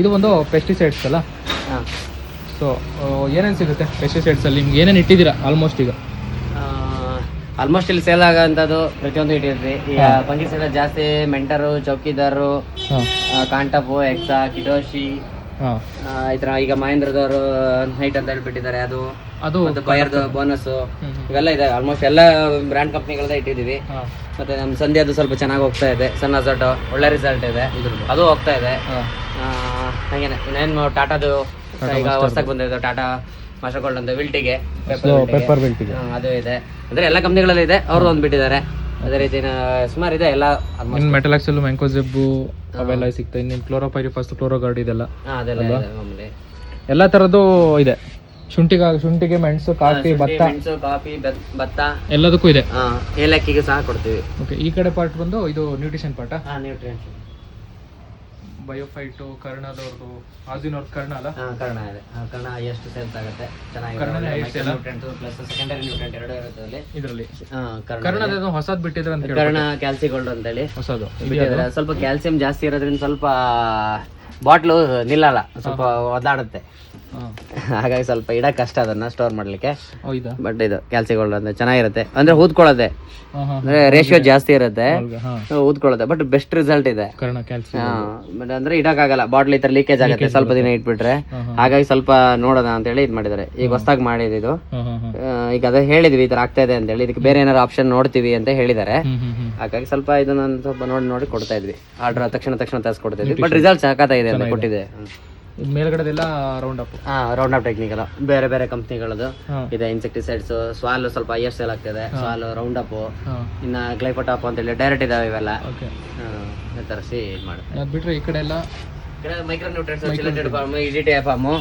ಇದು ಒಂದು ಪೆಸ್ಟಿಸೈಡ್ಸ್ ಅಲ್ಲ? ಹಾಂ. ಸೊ ಏನೇನು ಸಿಗುತ್ತೆ ಪೆಸ್ಟಿಸೈಡ್ಸಲ್ಲಿ ನಿಮ್ಗೆ ಏನೇನು ಇಟ್ಟಿದ್ದೀರಾ ಆಲ್ಮೋಸ್ಟ್ ಈಗ? ಆಲ್ಮೋಸ್ಟ್ ಇಲ್ಲಿ ಸೇಲ್ ಆಗೋಂಥದ್ದು ಪ್ರತಿಯೊಂದು ಇಟ್ಟಿದ್ರಿ ಈಗ ಫಂಗಿಸೈಡ್ ಜಾಸ್ತಿ ಮೆಂಟರು ಚೌಕಿದಾರು ಕಾಂಟಪು ಎಕ್ಸಾ ಕಿಡೋಶಿ ಈ ಥರ ಈಗ ಮಹೇಂದ್ರದವರು ನೈಟ್ ಅಂತ ಹೇಳ್ಬಿಟ್ಟಿದ್ದಾರೆ. ಅದು ಅದು ಮತ್ತು ಬಯರ್ದು ಬೋನಸ್. ಇವೆಲ್ಲ ಇದೆ. ಆಲ್ಮೋಸ್ಟ್ ಎಲ್ಲ ಬ್ರ್ಯಾಂಡ್ ಕಂಪ್ನಿಗಳದ ಇಟ್ಟಿದ್ದೀವಿ. ಮತ್ತೆ ನಮ್ಮ ಸಂಧ್ಯದು ಸ್ವಲ್ಪ ಚೆನ್ನಾಗಿ ಹೋಗ್ತಾ ಇದೆ. ಸಣ್ಣ ಒಳ್ಳೆ ರಿಸಲ್ಟ್ ಇದೆ. ಅದು ಹೋಗ್ತಾ ಇದೆ. ಹಾಗೇನೆ. ಇನ್ನೇನು ಟಾಟಾದು ಈಗ ಹೊಸದಾಗಿ ಬಂದಿದೆ ಟಾಟಾ ಮಾಸ್ಟರ್ ಗೋಲ್ಡ್ ಅಂತ ವಿಲ್ಟಿಗೆ ಪೇಪರ್ ವಿಲ್ಟಿಗೆ ಅದು ಇದೆ. ಅಂದ್ರೆ ಎಲ್ಲ ಕಂಪ್ನಿಗಳಲ್ಲಿ ಇದೆ ಅವ್ರು ಒಂದು ಬಿಟ್ಟಿದ್ದಾರೆ. ಅದೇ ರೀತಿ ಸುಮಾರು ಇದೆ ಎಲ್ಲ. ಇನ್ನು ಮೆಟಲಾಕ್ಸಲ್ಲು ಮ್ಯಾಂಕೋಜೆಬ್ಬು ಅವೆಲ್ಲ ಸಿಗ್ತವೆ ಇನ್ನು ಕ್ಲೋರೋ ಕ್ಲೋರೋಗಾರ್ಡ್ ಇದೆಲ್ಲ. ಹಾ, ಅದೆಲ್ಲ ಇದೆ ಮಾಮೂಲಿ. ಎಲ್ಲ ಥರದ್ದು ಇದೆ. ಶುಂಠಿಗೆ ಶುಂಠಿಗೆ ಮೆಣಸು ಕಾಫಿ ಭತ್ತ. ಮೆಣಸು ಕಾಫಿ ಭತ್ತ. ಎಲ್ಲದಕ್ಕೂ ಇದೆ. ಏಲಕ್ಕಿಗೆ ಸಹ ಕೊಡ್ತೀವಿ. ಓಕೆ ಈ ಕಡೆ ಪಾರ್ಟ್ ಬಂದು ಇದು ನ್ಯೂಟ್ರಿಷನ್ ಪಾರ್ಟ್ ಹಾ ನ್ಯೂಟ್ರಿಯೆಂಟ್ಸ್ ಬಯೋಫೈಟು ಕರ್ಣದವ್ರದ್ದು ಆಜಿನವ್ರ ಕರ್ಣ ಅಲ್ಲ? ಹಾ ಕರ್ಣ ಇದೆ. ಆ, ಕರ್ಣ ಎಷ್ಟು ಸೇಲ್ಸ್ ಆಗುತ್ತೆ. ಕರ್ಣನೇ highest ಅಲ್ಲ? ಚೆನ್ನಾಗಿ ಪ್ಲಸ್ ಸೆಕೆಂಡರಿ ನ್ಯೂಟ್ರೆಂಟ್ ಎರಡು ಇರುತ್ತೆ ಅಲ್ಲಿ. ಇದರಲ್ಲಿ. ಹಾ, ಕರ್ಣ ಕರ್ಣದ ಹೊಸದ್ ಬಿಟ್ಟಿದ್ರೆ ಅಂತ ಹೇಳಿ ಕರ್ಣ ಕ್ಯಾಲ್ಸಿ ಗೋಲ್ಡ್ ಅಂತೇಳಿ ಹೊಸದು. ಬಿಟ್ಟಿದ್ದಾರೆ ಸ್ವಲ್ಪ ಕ್ಯಾಲ್ಸಿಯಂ ಜಾಸ್ತಿ ಇರೋದ್ರಿಂದ ಸ್ವಲ್ಪ ಬಾಟ್ಲು ನಿಲ್ಲಲ್ಲ. ಸ್ವಲ್ಪ ಒದ್ದಾಡುತ್ತೆ. ಹಾಗಾಗಿ ಸ್ವಲ್ಪ ಇಡಕ್ ಕಷ್ಟ ಅದನ್ನ ಸ್ಟೋರ್ ಮಾಡ್ಲಿಕ್ಕೆ. ಬಟ್ ಇದು? ಕ್ಯಾಲ್ಸಿ ಗೋಲ್ಡ್ ಅಂದ್ರೆ ಚೆನ್ನಾಗಿರುತ್ತೆ. ಅಂದ್ರೆ ಊದ್ಕೊಳ್ಳುತ್ತೆ ಅಂದ್ರೆ ರೇಷಿಯೋ ಜಾಸ್ತಿ ಇರುತ್ತೆ. ಹಾಂ. ಊದ್ಕೊಳ್ಳುತ್ತೆ ಬಟ್ ಬೆಸ್ಟ್ ರಿಸಲ್ಟ್ ಇದೆ. ಬಟ್ ಅಂದ್ರೆ ಇಡಕ್ಕಾಗಲ್ಲ. ಬಾಟ್ಲ್ ಈ ತರ ಲೀಕೇಜ್ ಆಗುತ್ತೆ. ಸ್ವಲ್ಪ ದಿನ ಇಟ್ಬಿಟ್ರೆ. ಹಾಗಾಗಿ ಸ್ವಲ್ಪ ನೋಡೋಣ ಅಂತ ಹೇಳಿ ಇದು ಮಾಡಿದ್ದಾರೆ. ಈಗ ಹೊಸದಾಗಿ ಹಾಂ ಆ, ಈಗ ಅದೇ ಹೇಳಿದ್ವಿ ಈ ತರ ಆಗ್ತಾ ಇದೆ ಅಂತ ಹೇಳಿ ಇದಕ್ಕೆ ಬೇರೆ ಏನಾದ್ರು ಆಪ್ಷನ್ ನೋಡ್ತೀವಿ ಅಂತ ಹೇಳಿದ್ದಾರೆ. ಹ್ಞೂ ಹಾಗಾಗಿ ಸ್ವಲ್ಪ ಇದನ್ನ ಸ್ವಲ್ಪ ನೋಡಿ ನೋಡಿ ಕೊಡ್ತಾ ಇದ್ವಿ. ಆರ್ಡರ್ ತಕ್ಷಣ ತಕ್ಷಣ ತರಿಸ್ಕೊಡ್ತಾ ಇದ್ವಿ. ಬಟ್ ರಿಸಲ್ಟ್ ಸಾಕಾತ ಇದೆ ಅಂತ ಕೊಟ್ಟಿದೆ ಇದು ಮೇಲ್ಗಡೆದೆಲ್ಲ ರೌಂಡ್ ಅಪ್ ಹಾ ರೌಂಡ್ ಆಫ್ ಟೆಕ್ನಿಕಲ್ ಬೇರೆ ಬೇರೆ ಕಂಪ್ನಿಗಳದು ಇದೆ ಇನ್ಸೆಕ್ಟಿಸೈಡ್ಸ್ ಸ್ವಾಲ್ ಸ್ವಲ್ಪ ಹೈಯರ್ ಸೇಲ್ ಆಗ್ತಿದೆ. ಸ್ವಾಲ್ ರೌಂಡ್ ಅಪ್ ಇನ್ನ ಗ್ಲೈಫೋಟಾಪ್ ಅಂತ ಹೇಳಿ ಡೈರೆಕ್ಟ್ ಇದಾವೆ ಇವೆಲ್ಲ. ತರಿಸಿ ಇದು ಮಾಡ್ತಾರೆ. ಅದು ಬಿಟ್ರೆ ಈ ಕಡೆ ಎಲ್ಲ micro nutrients chelated form E T form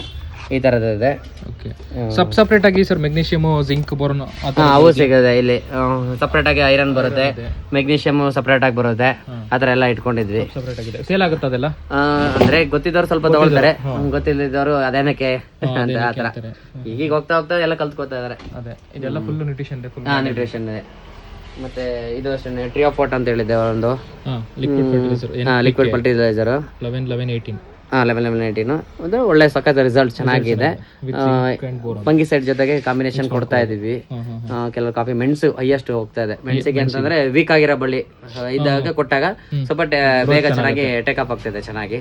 ಈ ಥರದ್ದು ಇದೆ. ಓಕೆ ಸಬ್ ಸಪ್ರೇಟ್ ಆಗಿ ಸರ್ ಮೆಗ್ನೀಷಿಯಮು ಜಿಂಕ್ ಬೋರ್ನ್ ಅವು ಸಿಗುತ್ತೆ ಇಲ್ಲಿ. ಸಪ್ರೇಟ್ ಆಗಿ ಐರನ್ ಬರುತ್ತೆ. ಮೆಗ್ನೀಷಿಯಮ್ ಸಪ್ರೇಟ್ ಆಗಿ ಬರುತ್ತೆ. ಆತರ ಆ ಥರ ಎಲ್ಲ ಇಟ್ಕೊಂಡಿದ್ವಿ. ಸಪ್ರೇಟ್ ಆಗಿದೆ. ಸೇಲ್ ಆಗುತ್ತೆ ಅದೆಲ್ಲ? ಅಂದ್ರೆ ಗೊತ್ತಿದ್ದವ್ರು ಸ್ವಲ್ಪ ತಗೊಳ್ತಾರೆ. ಗೊತ್ತಿಲ್ಲದವರು ಅದೇನಕ್ಕೆ ಅಂತ ಆ ಥರ ಈಗ ಹೋಗ್ತಾ ಹೋಗ್ತಾ ಎಲ್ಲ ಕಲ್ತ್ಕೊತಾ ಇದಾರೆ. ಅದೇ. ಇದೆಲ್ಲ ಫುಲ್ ನ್ಯೂಟ್ರಿಷನ್ ಇದೆ ಫುಲ್ ನ್ಯೂಟ್ರಿಷನ್ ಇದೆ. ಮತ್ತೆ ಇದು ಅಷ್ಟೇ ಟ್ರಿಯೋಫೋಟ್ ಅಂತ ಹೇಳಿದ್ದೆ ಒಂದು. Liquid fertiliser liquid fertiliser eleven eleven eighteen ಹಾ ಲೆವೆನ್ ಲೆವೆನ್ ಏಯ್ಟೀನು ಅಂದ್ರೆ ಒಳ್ಳೆ ಸಖತ್ ರಿಸಲ್ಟ್ ಚೆನ್ನಾಗಿದೆ. ಪಂಗಿ ಸೈಡ್ ಜೊತೆಗೆ ಕಾಂಬಿನೇಷನ್ ಕೊಡ್ತಾ ಇದೀವಿ ಕೆಲವು ಕಾಫಿ ಮೆಣಸು ಹೈಯೆಸ್ಟ್ ಹೋಗ್ತಾ ಇದೆ. ಮೆಣಸಿಗೆ ಅಂತಂದ್ರೆ ವೀಕ್ ಆಗಿರೋ ಬಳ್ಳಿ. ಇದ್ದಾಗ ಕೊಟ್ಟಾಗ ಸ್ವಲ್ಪ ಬೇಗ ಚೆನ್ನಾಗಿ ಟೇಕಪ್ ಆಗ್ತಿದೆ ಚೆನ್ನಾಗಿ.